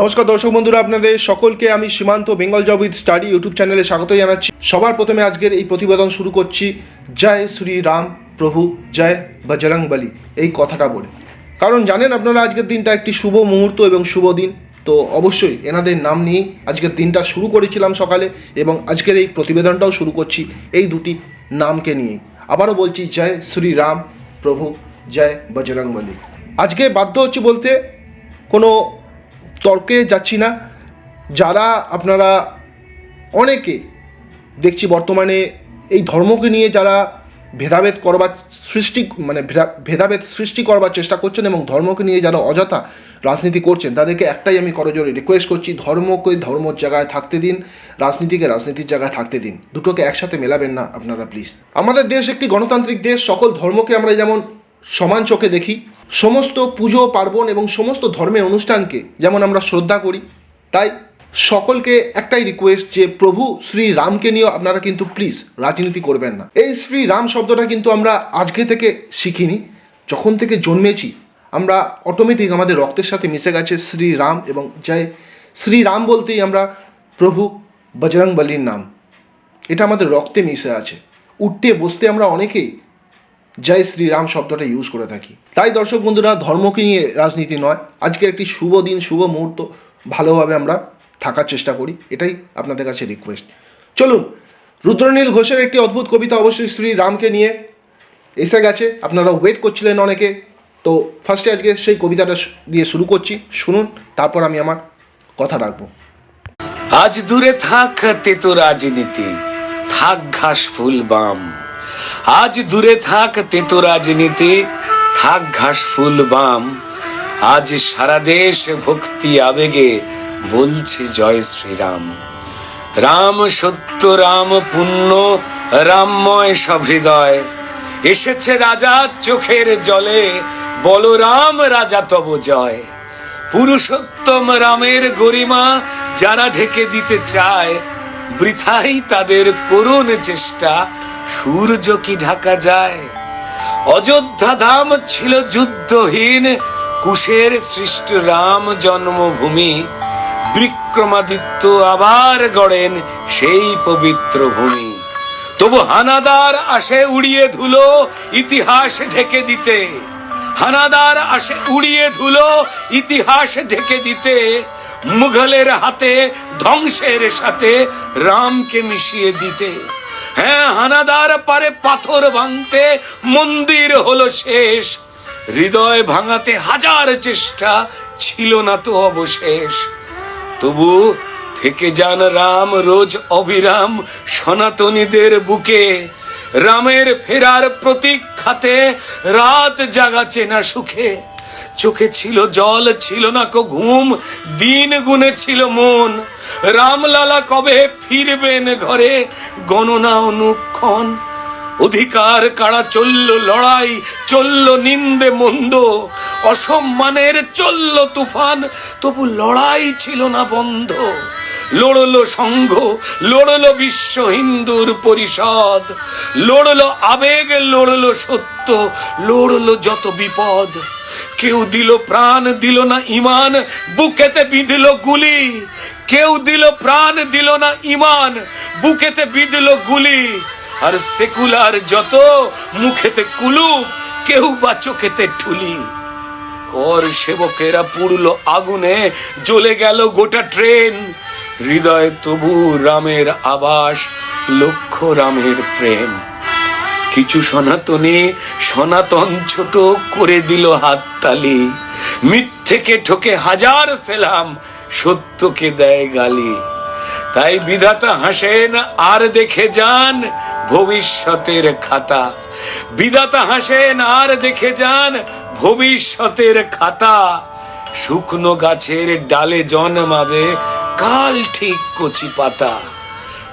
নমস্কার দর্শক বন্ধুরা, আপনাদের সকলকে আমি Simanta Bengal job with study YouTube চ্যানেলে স্বাগত জানাচ্ছি। সবার প্রথমে আজকের এই প্রতিবেদন শুরু করছি। জয় শ্রী রাম প্রভু, জয় বজরং বলি, এই কথাটা বলে। কারণ জানেন আপনারা, আজকের দিনটা একটি শুভ মুহূর্ত এবং শুভ দিন। তো অবশ্যই এনাদের নাম নিয়েই আজকের দিনটা শুরু করেছিলাম সকালে এবং আজকের এই প্রতিবেদনটাও শুরু করছি এই দুটি নামকে নিয়েই। আবারও বলছি, জয় শ্রী রাম প্রভু, জয় বজরং বলি। আজকে বাধ্য হচ্ছে বলতে কোনো তর্কে যাচ্ছি না। যারা আপনারা অনেকে দেখছি বর্তমানে এই ধর্মকে নিয়ে যারা ভেদাভেদ করবার সৃষ্টি মানে ভেদা- ভেদাভেদ সৃষ্টি করবার চেষ্টা করছেন এবং ধর্মকে নিয়ে যারা অযথা রাজনীতি করছেন, তাদেরকে একটাই আমি করজোরে রিকোয়েস্ট করছি, ধর্মকে ধর্মর জায়গায় থাকতে দিন, রাজনীতিকে রাজনীতির জায়গায় থাকতে দিন। দুটোকে একসাথে মেলাবেন না আপনারা প্লিজ আমাদের দেশ একটি গণতান্ত্রিক দেশ, সকল ধর্মকে আমরা যেমন সমান চোখে দেখি সমস্ত পুজো, পার্বণ এবং সমস্ত ধর্মের অনুষ্ঠানকে যেমন আমরা শ্রদ্ধা করি, তাই সকলকে একটাই রিকোয়েস্ট যে প্রভু শ্রী রামকে নিয়ে আপনারা কিন্তু প্লিজ রাজনীতি করবেন না। এই শ্রী রাম শব্দটা কিন্তু আমরা আজকে থেকে শিখিনি, যখন থেকে জন্মেছি, আমরা অটোমেটিক আমাদের রক্তের সাথে মিশে গেছে শ্রী রাম এবং জয় শ্রী রাম বলতেই আমরা প্রভু বজরং বলির নাম। এটা আমাদের রক্তে মিশে আছে। উঠতে, বসতে আমরা অনেকেই জয় শ্রীরাম শব্দটা ইউজ করে থাকি। তাই দর্শক বন্ধুরা, ধর্মকে নিয়ে রাজনীতি নয়। আজকের একটি শুভ দিন, শুভ মুহূর্ত, ভালোভাবে আমরা থাকার চেষ্টা করি। এটাই আপনাদের কাছে রিকোয়েস্ট চলুন, রুদ্রনীল ঘোষের একটি অদ্ভুত কবিতা অবশ্যই শ্রী রামকে নিয়ে এসে গেছে। আপনারা ওয়েট করছিলেন অনেকে। তো ফার্স্টে আজকে সেই কবিতাটা দিয়ে শুরু করছি। শুনুন, তারপর আমি আমার কথা রাখব। আজ দূরে থাক তেতো রাজনীতি, থাক ঘাস ফুল বাম। আজ দূরে থাক তেতো রাজনীতি, থাক ঘাস ফুল বাম। আজ সারা দেশ ভক্তি আবেগে, বলছে জয় শ্রীরাম। রাম সত্য, রাম পুণ্য, রামময় সহৃদয় এসেছে রাজা চোখের জলে, বলরাম রাজা তব জয়। পুরুষোত্তম রামের গরিমা যারা ঢেকে দিতে চায়, বৃথাই তাদের করুণ চেষ্টা। সূর্য কি ঢাকা যায়? অযোধ্যা ধাম ছিল যুদ্ধহীন, কুশের সৃষ্ট রাম জন্মভূমি। বিক্রমাদিত্য আবার গড়েন সেই পবিত্র ভূমি। তবু হানাদার আসে উড়িয়ে ধুলো, ইতিহাস ঢেকে দিতে। হানাদার আসে উড়িয়ে ধুলো, ইতিহাস ঢেকে দিতে। মুঘলের হাতে, ধ্বংসের সাথে রামকে মিশিয়ে দিতে। হ্যাঁ হানাদার পারে পাথর ভাঙতে মন্দির হলো শেষ। হৃদয় ভাঙাতে হাজার চেষ্টা ছিল না তো অবশেষ। তবু থেকে যান রাম, রোজ অবিরাম সনাতনীদের বুকে। রামের ফেরার প্রতীক্ষাতে রাত জাগাচ্ছে না সুখে। চোখে ছিল জল, ছিল না কো ঘুম, দিন গুনে ছিল মন। রামলালা কবে ফিরবেন ঘরে? গণনা অনুক্ষণ। অধিকার কাড়া চলল লড়াই, চলল নিন্দে মন্দ। অসম্মানের চলল তুফান, তবু লড়াই ছিল না বন্ধ। লড়লো সংঘ, লড়লো বিশ্ব হিন্দুর পরিষদ। লড়লো আবেগ, লড়লো সত্য, লড়লো যত বিপদ। কেউ দিল প্রাণ, দিল না ইমান, বুকেতে বিঁধল গুলি। কেউ দিল প্রাণ, দিল না ইমান, বুকেতে বিঁধল গুলি। আর সেকুলার যত মুখেতে কুলুপ, কেউ বা চোখেতে ঠুলি। কর সেবকেরা পুড়লো আগুনে, জ্বলে গেল গোটা ট্রেন। হৃদয় তবু রামের আবাস, লক্ষ রামের প্রেম। কিছু সনাতনে, সনাতন ছোট করে দিল হাততালি। মিথ্যেকে ঠকে হাজার সেলাম সত্যকে দেয় গালি। তাই বিধাতা হাসেন, আর দেখে যান ভবিষ্যতের খাতা। বিধাতা হাসেন, আর দেখে যান ভবিষ্যতের খাতা। শুকনো গাছের ডালে জন্মাবে কাল ঠিক কচি পাতা।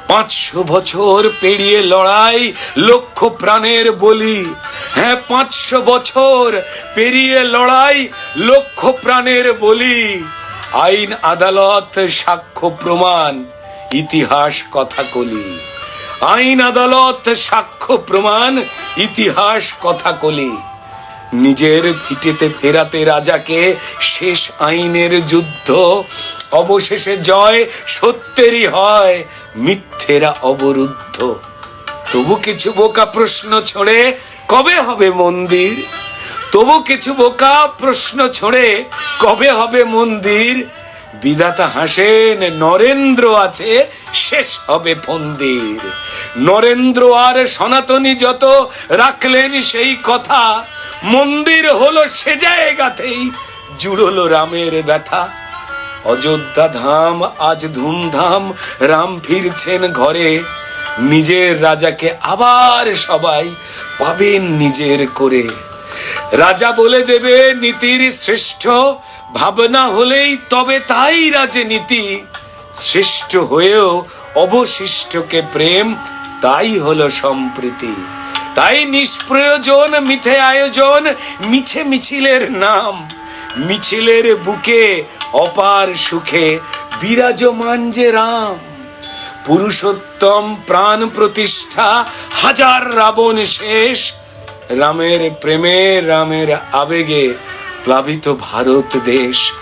পাঁচশো বছর পেরিয়ে লড়াই লক্ষ প্রাণের বলি। হ্যাঁ পাঁচশো বছর পেরিয়ে লড়াই লক্ষ প্রাণের বলি। আইন আদালত সাক্ষ্য প্রমাণ, ইতিহাস কথা কলি আইন আদালত সাক্ষ্য প্রমাণ, ইতিহাস কথা কলি নিজের ভিটেতে ফেরাতে রাজাকে শেষ আইনের যুদ্ধ, অবশেষে জয় সত্যেরই হয়, মিথ্যেরা অবরুদ্ধ। তবু কিছু বোকা প্রশ্ন ছড়ে, কবে হবে মন্দির? তবু কিছু বোকা প্রশ্ন ছড়ে, কবে হবে মন্দির? বিধাতা হাসেন, নরেন্দ্র আছে, শেষ হবে ফন্দির। নরেন্দ্র আর সনাতনী যত রাখলেন সেই কথা, মন্দির হলো সে জায়গাতেই জুড়লো রামের ব্যথা। অযোধ্যা ধাম, আজ ধুমধাম, রাম ফিরছেন ঘরে, নিজের রাজাকে আবার সবাই পাবেন নিজের করে। রাজা বলে দেবে, নীতির শ্রেষ্ঠ ভাবনা হলেই তবে তাই রাজনীতি। শ্রেষ্ঠ হয়েও অবশিষ্টকে প্রেম, তাই হলো সম্প্রীতি। তাই নিষ্প্রয়োজন মিথে আয়োজন, মিছে মিছিলের নাম। মিছিলের বুকে অপার সুখে বিরাজমান যে রাম। পুরুষোত্তম প্রাণ প্রতিষ্ঠা, হাজার রাবণ শেষ রামের প্রেমে রামের আবেগে প্লাবিত ভারত দেশ।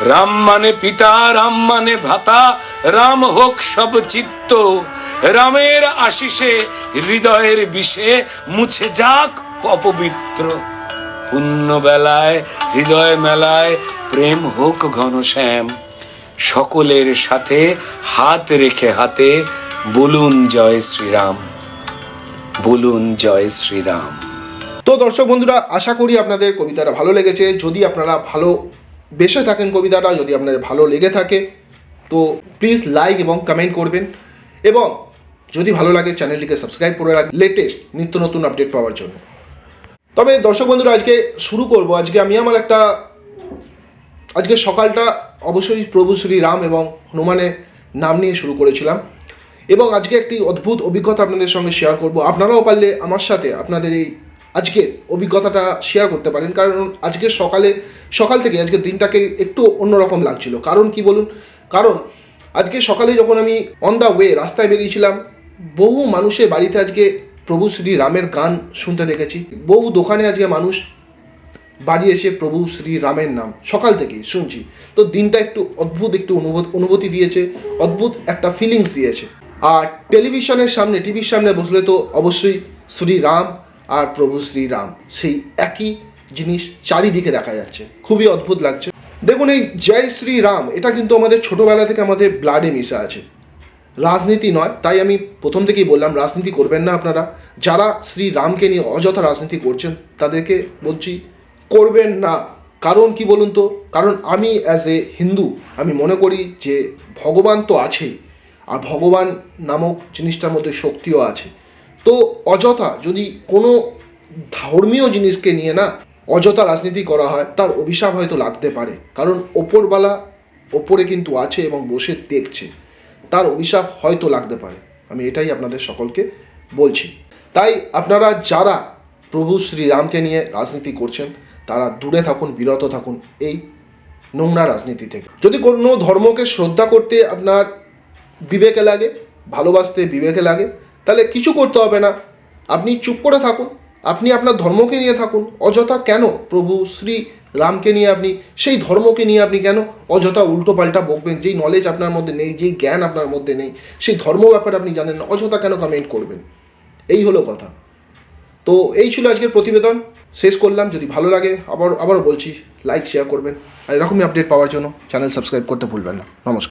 রাম মানে পিতা, রাম মানে ভাতা রাম হোক সব চিত্ত। রামের আশিসে, হৃদয়ের বিষে মুছে যাক অপবিত্র। পুণ্য বেলায় হৃদয় মেলায় প্রেম হোক ঘনশ্যাম সকলের সাথে হাত রেখে হাতে বলুন জয় শ্রীরাম। বলুন জয় শ্রীরাম। তো দর্শক বন্ধুরা, আশা করি আপনাদের কবিতাটা ভালো লেগেছে। যদি আপনারা ভালো বেসে থাকেন কবিতাটা, যদি আপনাদের ভালো লেগে থাকে, তো প্লিজ লাইক এবং কমেন্ট করবেন। এবং যদি ভালো লাগে চ্যানেলটিকে সাবস্ক্রাইব করে রাখ লেটেস্ট নিত্য নতুন আপডেট পাওয়ার জন্য। তবে দর্শক বন্ধুরা, আজকে শুরু করব। আজকে আমি আমার একটা, আজকে সকালটা অবশ্যই প্রভু শ্রী রাম এবং হনুমানের নাম নিয়ে শুরু করেছিলাম। এবং আজকে একটি অদ্ভুত অভিজ্ঞতা আপনাদের সঙ্গে শেয়ার করব। আপনারাও পারলে আমার সাথে আপনাদের এই আজকে অভিজ্ঞতাটা শেয়ার করতে পারেন। কারণ আজকে সকালে, সকাল থেকে আজকে দিনটাকে একটু অন্যরকম লাগছিল। কারণ কি বলুন? কারণ আজকে সকালে যখন আমি অন দ্য ওয়ে রাস্তায় বেরিয়েছিলাম, বহু মানুষের বাড়িতে আজকে প্রভু শ্রী রামের গান শুনতে দেখেছি। বহু দোকানে আজকে মানুষ বাড়ি এসে প্রভু শ্রী রামের নাম, সকাল থেকেই শুনছি। তো দিনটা একটু অদ্ভুত, একটু অনুভূত- অনুভূতি দিয়েছে, অদ্ভুত একটা ফিলিংস দিয়েছে। আর টেলিভিশনের সামনে টিভির সামনে বসলে তো অবশ্যই শ্রী রাম আর প্রভু শ্রীরাম। সেই একই জিনিস চারিদিকে দেখা যাচ্ছে। খুবই অদ্ভুত লাগছে। দেখুন এই জয় শ্রী রাম এটা কিন্তু আমাদের ছোটোবেলা থেকে আমাদের ব্লাডে মিশে আছে। রাজনীতি নয়, তাই আমি প্রথম থেকেই বললাম, রাজনীতি করবেন না আপনারা। যারা শ্রী রামকে নিয়ে অযথা রাজনীতি করছেন, তাদেরকে বলছি, করবেন না। কারণ কি বলুন তো? কারণ আমি অ্যাজ এ হিন্দু, আমি মনে করি যে ভগবান তো আছেই। আর ভগবান নামক জিনিসটার মধ্যে শক্তিও আছে। তো অযথা যদি কোনো ধর্মীয় জিনিসকে নিয়ে না অযথা রাজনীতি করা হয়, তার অভিশাপ হয়তো লাগতে পারে। কারণ ওপরবালা ওপরে কিন্তু আছে এবং বসে দেখছে। তার অভিশাপ হয়তো লাগতে পারে। আমি এটাই আপনাদের সকলকে বলছি। তাই আপনারা যারা প্রভু শ্রীরামকে নিয়ে রাজনীতি করছেন, তারা দূরে থাকুন, বিরত থাকুন এই নোংরা রাজনীতি থেকে। যদি কোনো ধর্মকে শ্রদ্ধা করতে আপনার বিবেকে লাগে, ভালোবাসতে বিবেকে লাগে তাহলে কিছু করতে হবে না। আপনি চুপ করে থাকুন। আপনি আপনার ধর্মকে নিয়ে থাকুন। অযথা কেন প্রভু শ্রী রামকে নিয়ে আপনি, সেই ধর্মকে নিয়ে আপনি কেন? অযথা উল্টো পাল্টা বকবেন। যেই নলেজ আপনার মধ্যে নেই, যেই জ্ঞান আপনার মধ্যে নেই, সেই ধর্ম ব্যাপারে আপনি জানেন না। অযথা কেন কমেন্ট করবেন? এই হলো কথা। তো এই ছিল আজকের প্রতিবেদন। শেষ করলাম। যদি ভালো লাগে, আবার, আবারও বলছি লাইক শেয়ার করবেন। আর এরকমই আপডেট পাওয়ার জন্য চ্যানেল সাবস্ক্রাইব করতে ভুলবেন না। নমস্কার।